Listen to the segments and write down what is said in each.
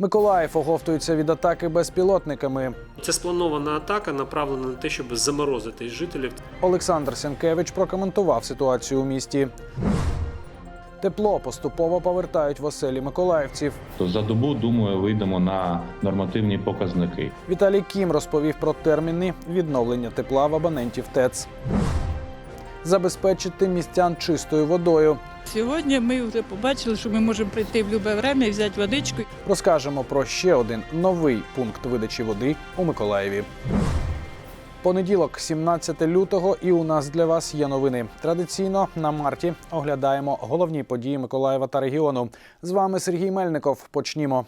Миколаїв оговтується від атаки безпілотниками. Це спланована атака, направлена на те, щоб заморозити жителів. Олександр Сенкевич прокоментував ситуацію у місті. Тепло поступово повертають в оселі миколаївців. То за добу, думаю, вийдемо на нормативні показники. Віталій Кім розповів про терміни відновлення тепла в абонентів ТЕЦ. Забезпечити містян чистою водою. Сьогодні ми вже побачили, що ми можемо прийти в будь-яке время і взяти водичку. Розкажемо про ще один новий пункт видачі води у Миколаєві. Понеділок, 17 лютого, і у нас для вас є новини. Традиційно на марті оглядаємо головні події Миколаєва та регіону. З вами Сергій Мельников. Почнімо.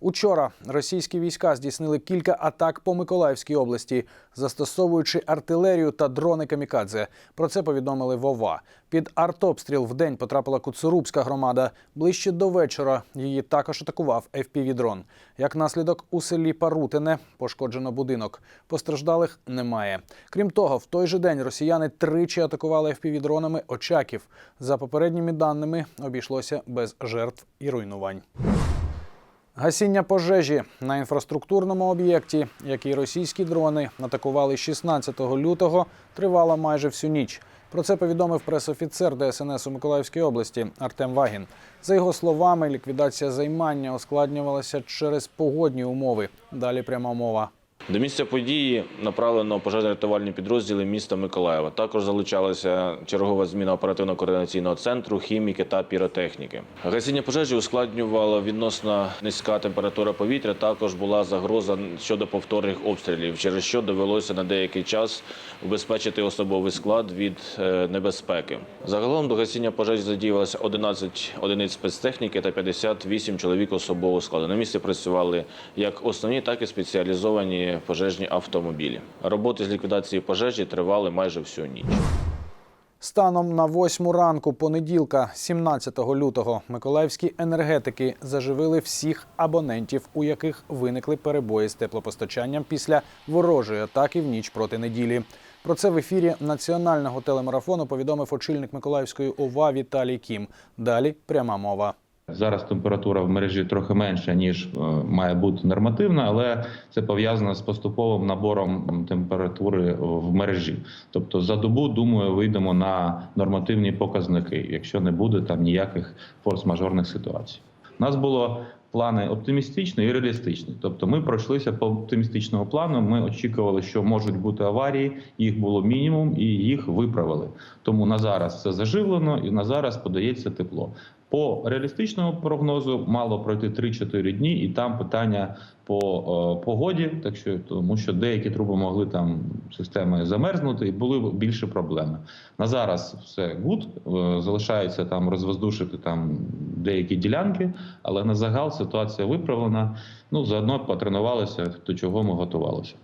Учора російські війська здійснили кілька атак по Миколаївській області, застосовуючи артилерію та дрони камікадзе. Про це повідомили Вова. Під артобстріл в день потрапила Куцурубська громада. Ближче до вечора її також атакував FPV-дрон. Як наслідок у селі Парутине пошкоджено будинок. Постраждалих немає. Крім того, в той же день росіяни тричі атакували FPV-дронами Очаків. За попередніми даними обійшлося без жертв і руйнувань. Гасіння пожежі на інфраструктурному об'єкті, який російські дрони атакували 16 лютого, тривала майже всю ніч. Про це повідомив пресофіцер ДСНС у Миколаївській області Артем Вагін. За його словами, ліквідація займання ускладнювалася через погодні умови. Далі пряма мова. До місця події направлено пожежно-рятувальні підрозділи міста Миколаєва. Також залучалася чергова зміна оперативно-координаційного центру, хіміки та піротехніки. Гасіння пожежі ускладнювала відносно низька температура повітря. Також була загроза щодо повторних обстрілів, через що довелося на деякий час убезпечити особовий склад від е, небезпеки. Загалом до гасіння пожежі задіювалося 11 одиниць спецтехніки та 58 чоловік особового складу. На місці працювали як основні, так і спеціалізовані пожежні автомобілі. Роботи з ліквідації пожежі тривали майже всю ніч. Станом на восьму ранку понеділка, 17 лютого, миколаївські енергетики заживили всіх абонентів, у яких виникли перебої з теплопостачанням після ворожої атаки в ніч проти неділі. Про це в ефірі національного телемарафону повідомив очільник Миколаївської ОВА Віталій Кім. Далі пряма мова. Зараз температура в мережі трохи менша ніж е, має бути нормативна, але це пов'язано з поступовим набором температури в мережі. Тобто за добу, думаю, вийдемо на нормативні показники, якщо не буде там ніяких форс-мажорних ситуацій. У нас було плани оптимістичні і реалістичні. Тобто, ми пройшлися по оптимістичному плану. Ми очікували, що можуть бути аварії, їх було мінімум, і їх виправили. Тому на зараз це заживлено, і на зараз подається тепло. По реалістичному прогнозу мало пройти 3-4 дні, і там питання по е, погоді, так що тому, що деякі труби могли там системи замерзнути, і були більше проблеми. На зараз все гуд, е, залишається там розвоздушити там деякі ділянки, але на загал ситуація виправлена. Ну заодно потренувалися, до чого ми готувалися.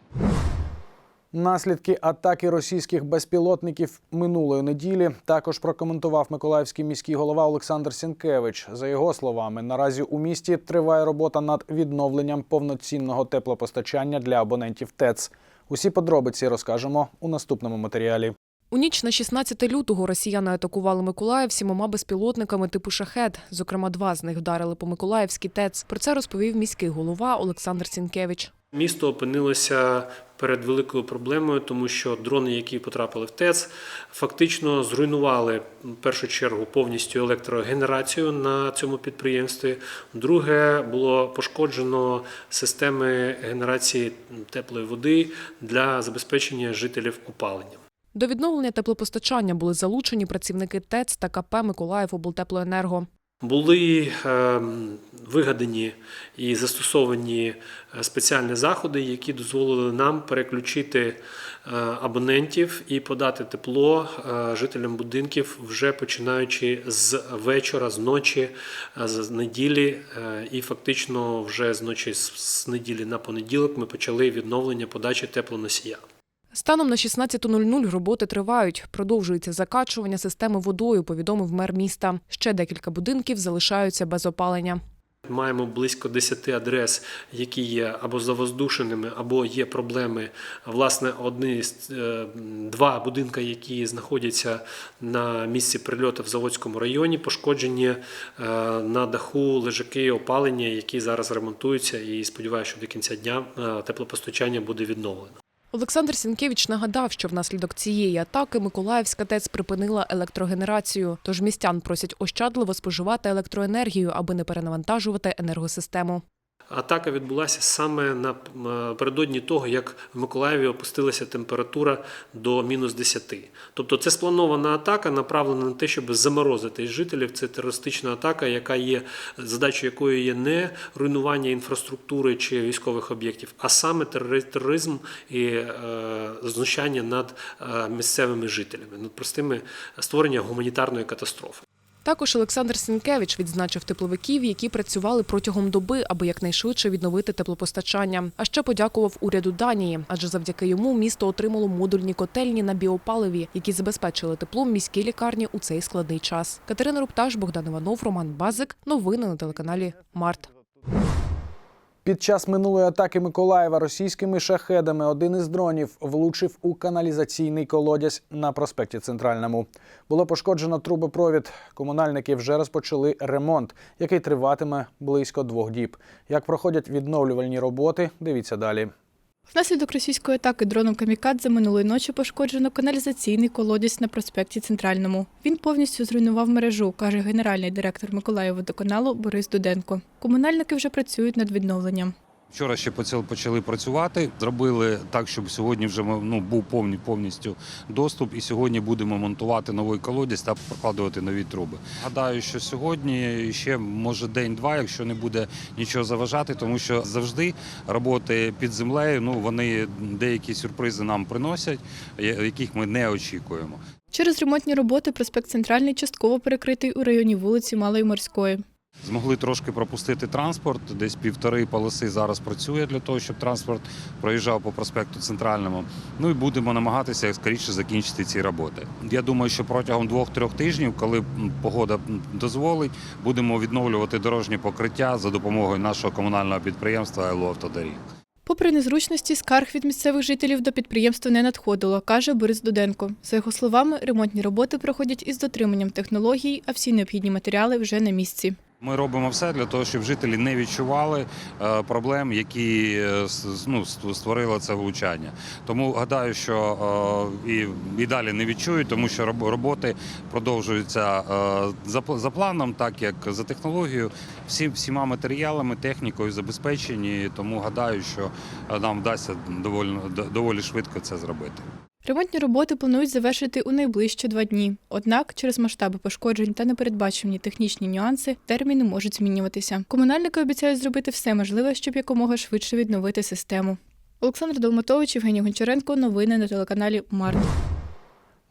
Наслідки атаки російських безпілотників минулої неділі також прокоментував миколаївський міський голова Олександр Сінкевич. За його словами, наразі у місті триває робота над відновленням повноцінного теплопостачання для абонентів ТЕЦ. Усі подробиці розкажемо у наступному матеріалі. У ніч на 16 лютого росіяни атакували Миколаїв сімома безпілотниками типу шахет. Зокрема, два з них вдарили по Миколаївській ТЕЦ. Про це розповів міський голова Олександр Сінкевич. Місто опинилося перед великою проблемою, тому що дрони, які потрапили в ТЕЦ, фактично зруйнували в першу чергу повністю електрогенерацію на цьому підприємстві. Друге було пошкоджено системи генерації теплої води для забезпечення жителів опаленням. До відновлення теплопостачання були залучені працівники ТЕЦ та КП Миколаїв облтеплоенерго. Були е, вигадані і застосовані е, спеціальні заходи, які дозволили нам переключити е, абонентів і подати тепло е, жителям будинків вже починаючи з вечора, з ночі, з неділі. І фактично вже з ночі з неділі на понеділок ми почали відновлення подачі теплоносія. Станом на 16.00 роботи тривають. Продовжується закачування системи водою, повідомив мер міста. Ще декілька будинків залишаються без опалення. Маємо близько 10 адрес, які є або завоздушеними, або є проблеми. Власне, одні е, два будинки, які знаходяться на місці прильоту в Заводському районі, пошкоджені е, на даху лежаки опалення, які зараз ремонтуються. І сподіваюся, що до кінця дня е, теплопостачання буде відновлено. Олександр Сінкевич нагадав, що внаслідок цієї атаки Миколаївська ТЕЦ припинила електрогенерацію. Тож містян просять ощадливо споживати електроенергію, аби не перенавантажувати енергосистему. Атака відбулася саме напередодні того, як в Миколаєві опустилася температура до мінус 10. Тобто це спланована атака, направлена на те, щоб заморозити жителів. Це терористична атака, яка є задачою якої є не руйнування інфраструктури чи військових об'єктів, а саме терори- тероризм і е, знущання над е, місцевими жителями, над простими створення гуманітарної катастрофи. Також Олександр Сінкевич відзначив тепловиків, які працювали протягом доби, аби якнайшвидше відновити теплопостачання. А ще подякував уряду Данії, адже завдяки йому місто отримало модульні котельні на біопаливі, які забезпечили теплом міській лікарні у цей складний час. Катерина Рупташ, Богдан Іванов, Роман Базик. Новини на телеканалі Март. Під час минулої атаки Миколаєва російськими шахедами один із дронів влучив у каналізаційний колодязь на проспекті Центральному. Було пошкоджено трубопровід. Комунальники вже розпочали ремонт, який триватиме близько двох діб. Як проходять відновлювальні роботи, дивіться далі. Внаслідок російської атаки дроном Камікадзе минулої ночі пошкоджено каналізаційний колодязь на проспекті Центральному. Він повністю зруйнував мережу, каже генеральний директор Миколаєводоканалу Борис Дуденко. Комунальники вже працюють над відновленням. Вчора ще почали працювати, зробили так, щоб сьогодні вже ну, був повний повністю доступ, і сьогодні будемо монтувати новий колодязь та прокладувати нові труби. Гадаю, що сьогодні ще може день-два, якщо не буде нічого заважати, тому що завжди роботи під землею, ну вони деякі сюрпризи нам приносять, яких ми не очікуємо. Через ремонтні роботи проспект Центральний частково перекритий у районі вулиці Малої Морської. Змогли трошки пропустити транспорт. Десь півтори полоси зараз працює для того, щоб транспорт проїжджав по проспекту Центральному. Ну і будемо намагатися скоріше закінчити ці роботи. Я думаю, що протягом двох-трьох тижнів, коли погода дозволить, будемо відновлювати дорожнє покриття за допомогою нашого комунального підприємства «Айло Автодоріг». Попри незручності, скарг від місцевих жителів до підприємства не надходило, каже Борис Дуденко. За його словами, ремонтні роботи проходять із дотриманням технологій, а всі необхідні матеріали вже на місці. Ми робимо все для того, щоб жителі не відчували е, проблем, які е, ну, створило це влучання. Тому гадаю, що е, і, і далі не відчують, тому що роботи продовжуються за, за планом, так як за технологією, всі, всіма матеріалами, технікою забезпечені. Тому гадаю, що нам вдасться доволі, доволі швидко це зробити. Ремонтні роботи планують завершити у найближчі два дні. Однак, через масштаби пошкоджень та непередбачені технічні нюанси, терміни можуть змінюватися. Комунальники обіцяють зробити все можливе, щоб якомога швидше відновити систему. Олександр Долматович, Євгеній Гончаренко. Новини на телеканалі Март.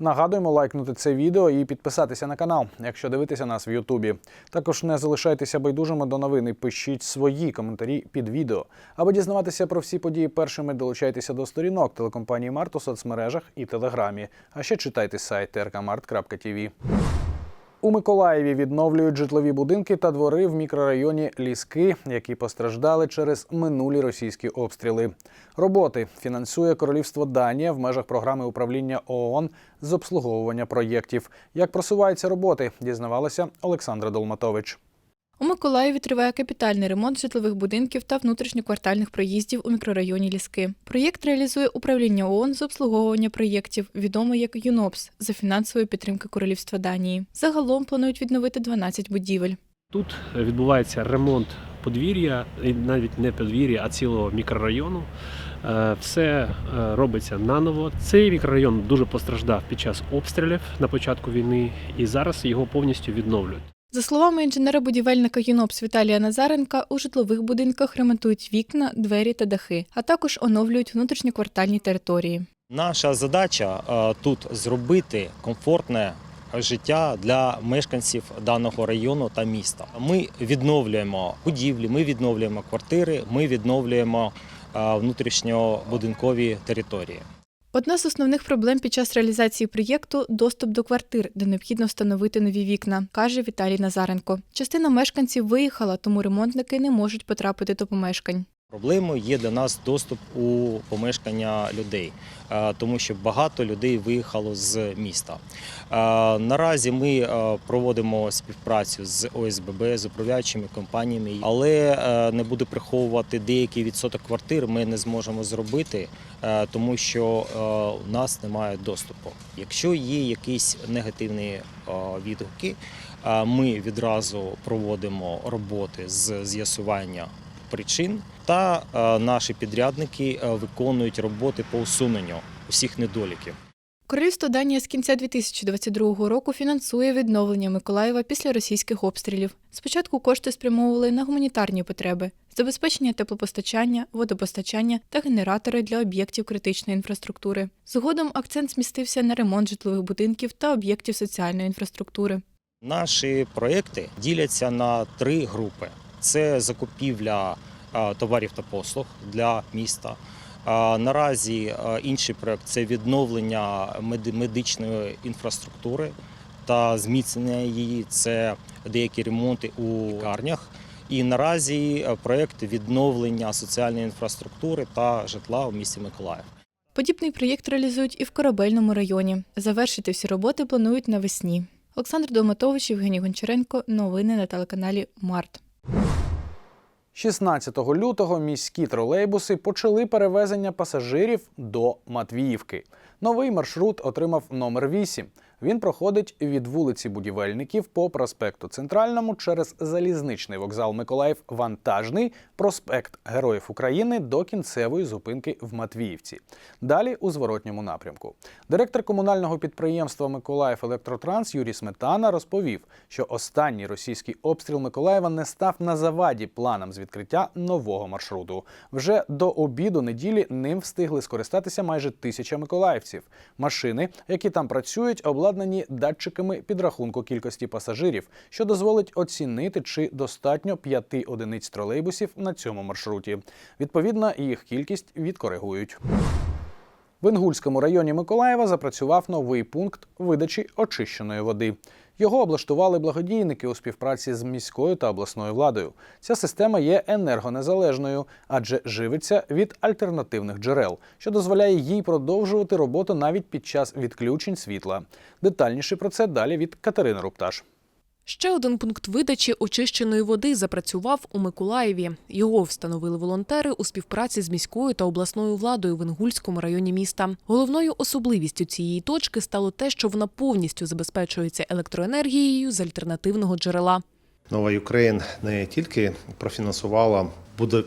Нагадуємо лайкнути це відео і підписатися на канал, якщо дивитеся нас в Ютубі. Також не залишайтеся байдужими до новин і пишіть свої коментарі під відео. Аби дізнаватися про всі події першими, долучайтеся до сторінок телекомпанії Март у соцмережах і Телеграмі. А ще читайте сайт trkmart.tv. У Миколаєві відновлюють житлові будинки та двори в мікрорайоні Ліски, які постраждали через минулі російські обстріли. Роботи фінансує Королівство Данія в межах програми управління ООН з обслуговування проєктів. Як просуваються роботи, дізнавалася Олександра Долматович. У Миколаєві триває капітальний ремонт житлових будинків та внутрішньоквартальних проїздів у мікрорайоні Ліски. Проєкт реалізує управління ООН з обслуговування проєктів, відоме як ЮНОПС, за фінансової підтримки Королівства Данії. Загалом планують відновити 12 будівель. Тут відбувається ремонт подвір'я, навіть не подвір'я, а цілого мікрорайону. Е, Все е, робиться наново. Цей мікрорайон дуже постраждав під час обстрілів на початку війни, і зараз його повністю відновлюють. За словами інженера-будівельника ЮНОПС Віталія Назаренка, у житлових будинках ремонтують вікна, двері та дахи, а також оновлюють внутрішньоквартальні території. Наша задача е, тут зробити комфортне життя для мешканців даного району та міста. Ми відновлюємо будівлі, ми відновлюємо квартири, ми відновлюємо е, внутрішньобудинкові території. Одна з основних проблем під час реалізації проєкту доступ до квартир, де необхідно встановити нові вікна, каже Віталій Назаренко. Частина мешканців виїхала, тому ремонтники не можуть потрапити до помешкань. Проблемою є для нас доступ у помешкання людей, тому що багато людей виїхало з міста. Наразі ми проводимо співпрацю з ОСББ, з управляючими компаніями, але не буду приховувати деякий відсоток квартир. Ми не зможемо зробити, тому що у нас немає доступу. Якщо є якісь негативні відгуки, ми відразу проводимо роботи з з'ясування причин, та е, наші підрядники е, виконують роботи по усуненню усіх недоліків. Королівство Данія з кінця 2022 року фінансує відновлення Миколаєва після російських обстрілів. Спочатку кошти спрямовували на гуманітарні потреби, забезпечення теплопостачання, водопостачання та генератори для об'єктів критичної інфраструктури. Згодом акцент змістився на ремонт житлових будинків та об'єктів соціальної інфраструктури. Наші проекти діляться на три групи: це закупівля товарів та послуг для міста. Наразі е, інший проект це відновлення медичної інфраструктури та зміцнення її. Це деякі ремонти у лікарнях. І наразі е, проект відновлення соціальної інфраструктури та житла у місті Миколаїв. Подібний проєкт реалізують і в корабельному районі. Завершити всі роботи планують навесні. Олександр Долматович, Євгеній Гончаренко. Новини на телеканалі Март. 16 лютого міські тролейбуси почали перевезення пасажирів до Матвіївки. Новий маршрут отримав номер 8. Він проходить від вулиці Будівельників по проспекту Центральному через залізничний вокзал Миколаїв Вантажний, проспект Героїв України до кінцевої зупинки в Матвіївці. Далі у зворотньому напрямку. Директор комунального підприємства Миколаїв Електротранс Юрій Сметана розповів, що останній російський обстріл Миколаєва не став на заваді планам з відкриття нового маршруту. Вже до обіду неділі ним встигли скористатися майже тисяча миколаївців. Машини, які там працюють, обладнані датчиками підрахунку кількості пасажирів, що дозволить оцінити, чи достатньо п'яти одиниць тролейбусів на цьому маршруті. Відповідно, їх кількість відкоригують. В Інгульському районі Миколаєва запрацював новий пункт видачі очищеної води. Його облаштували благодійники у співпраці з міською та обласною владою. Ця система є енергонезалежною, адже живиться від альтернативних джерел, що дозволяє їй продовжувати роботу навіть під час відключень світла. Детальніше про це далі від Катерини Рупташ. Ще один пункт видачі очищеної води запрацював у Миколаєві. Його встановили волонтери у співпраці з міською та обласною владою в Інгульському районі міста. Головною особливістю цієї точки стало те, що вона повністю забезпечується електроенергією з альтернативного джерела. Нова Україн не тільки профінансувала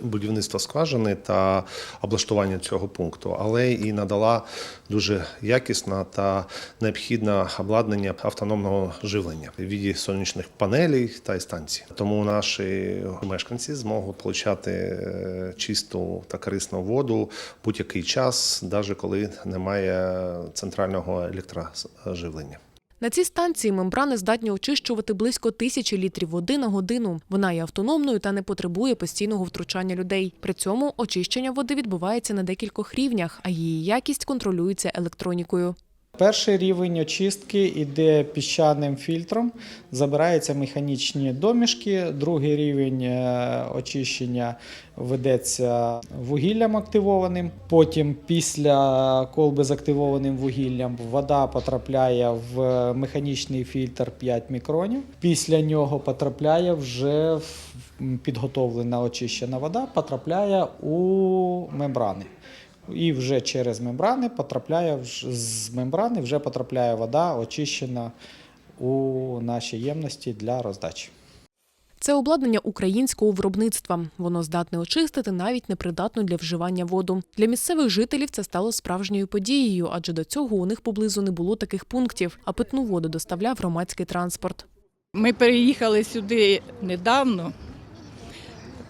будівництво скважини та облаштування цього пункту, але і надала дуже якісне та необхідне обладнання автономного живлення в віді сонячних панелей та станцій. Тому наші мешканці зможуть отримати е, чисту та корисну воду будь-який час, навіть коли немає центрального електроживлення. На цій станції мембрани здатні очищувати близько тисячі літрів води на годину. Вона є автономною та не потребує постійного втручання людей. При цьому очищення води відбувається на декількох рівнях, а її якість контролюється електронікою. Перший рівень очистки йде піщаним фільтром, забираються механічні домішки. Другий рівень е, очищення ведеться вугіллям активованим. Потім, після колби з активованим вугіллям, вода потрапляє в механічний фільтр 5 мікронів. Після нього потрапляє вже підготовлена очищена вода, потрапляє у мембрани. І вже через мембрани потрапляє з мембрани вже потрапляє вода, очищена у наші ємності для роздачі. Це обладнання українського виробництва. Воно здатне очистити навіть непридатну для вживання воду. Для місцевих жителів це стало справжньою подією, адже до цього у них поблизу не було таких пунктів, а питну воду доставляв громадський транспорт. Ми переїхали сюди недавно,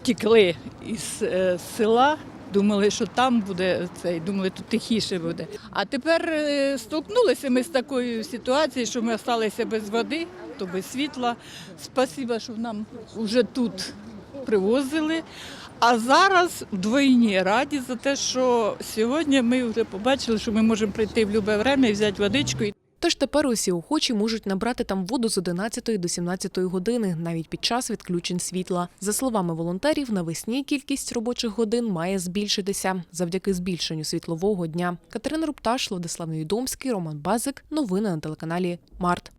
тікли із е, села, думали, що там буде цей, думали, тут тихіше буде. А тепер е, столкнулися ми з такою ситуацією, що ми залишилися без води, то без світла. Спасибо, що нам вже тут привозили. А зараз вдвойні раді за те, що сьогодні ми вже побачили, що ми можемо прийти в будь-яке время і взяти водичку. Тож тепер усі охочі можуть набрати там воду з 11 до 17 години, навіть під час відключень світла. За словами волонтерів, навесні кількість робочих годин має збільшитися завдяки збільшенню світлового дня. Катерина Рупташ, Владислав Невідомський, Роман Базик. Новини на телеканалі Март.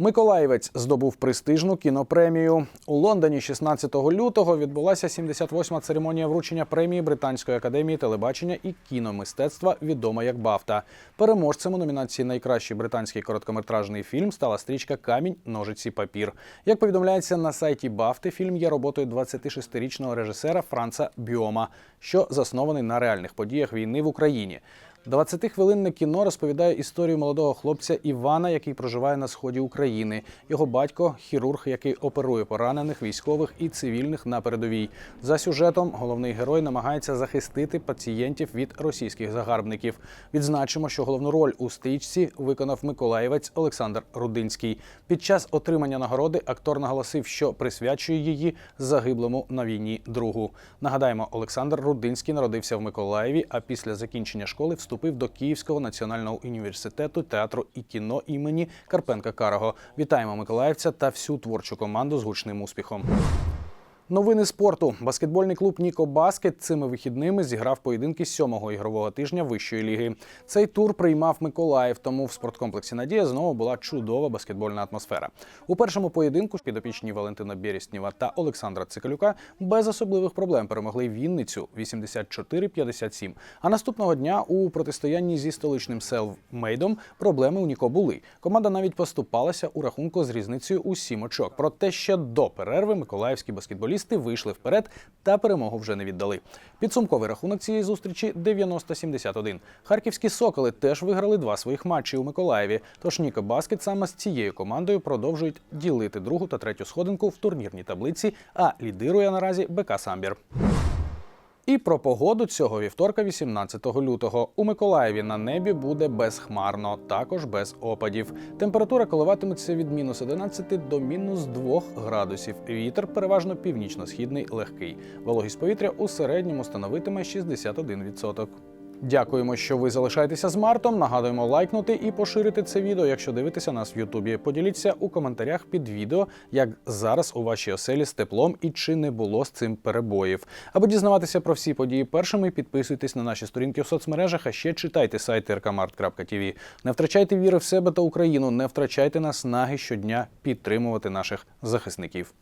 Миколаївець здобув престижну кінопремію. У Лондоні 16 лютого відбулася 78-ма церемонія вручення премії Британської академії телебачення і кіномистецтва, відома як Бафта. Переможцем у номінації Найкращий британський короткометражний фільм стала стрічка Камінь, ножиці, папір. Як повідомляється на сайті Бафти, фільм є роботою 26-річного режисера Франца Бьома, що заснований на реальних подіях війни в Україні. 20-хвилинне кіно розповідає історію молодого хлопця Івана, який проживає на сході України. Його батько хірург, який оперує поранених військових і цивільних на передовій. За сюжетом головний герой намагається захистити пацієнтів від російських загарбників. Відзначимо, що головну роль у стрічці виконав миколаївець Олександр Рудинський. Під час отримання нагороди актор наголосив, що присвячує її загиблому на війні другу. Нагадаємо, Олександр Рудинський народився в Миколаєві, а після закінчення школи вступив до Київського національного університету театру і кіно імені Карпенка Карого. Вітаємо миколаївця та всю творчу команду з гучним успіхом. Новини спорту. Баскетбольний клуб Ніко Баскет цими вихідними зіграв поєдинки сьомого ігрового тижня вищої ліги. Цей тур приймав Миколаїв, тому в спорткомплексі Надія знову була чудова баскетбольна атмосфера. У першому поєдинку підопічні Валентина Берестнєва та Олександра Цикалюка без особливих проблем перемогли Вінницю 84-57. А наступного дня у протистоянні зі столичним Селвмейдом проблеми у Ніко були. Команда навіть поступалася у рахунку з різницею у сім очок. Проте ще до перерви миколаївські баскетболісти вийшли вперед та перемогу вже не віддали. Підсумковий рахунок цієї зустрічі 90-71. Харківські соколи теж виграли два своїх матчі у Миколаєві. Тож Ніко Баскет саме з цією командою продовжують ділити другу та третю сходинку в турнірній таблиці, а лідирує наразі БК Самбір. І про погоду цього вівторка, 18 лютого. У Миколаєві на небі буде безхмарно, також без опадів. Температура коливатиметься від мінус 11 до мінус 2 градусів. Вітер переважно північно-східний легкий. Вологість повітря у середньому становитиме 61%. Дякуємо, що ви залишаєтеся з Мартом. Нагадуємо лайкнути і поширити це відео, якщо дивитеся нас в Ютубі. Поділіться у коментарях під відео, як зараз у вашій оселі з теплом і чи не було з цим перебоїв. Аби дізнаватися про всі події першими, підписуйтесь на наші сторінки в соцмережах, а ще читайте сайт rkmart.tv. Не втрачайте віри в себе та Україну, не втрачайте наснаги щодня підтримувати наших захисників.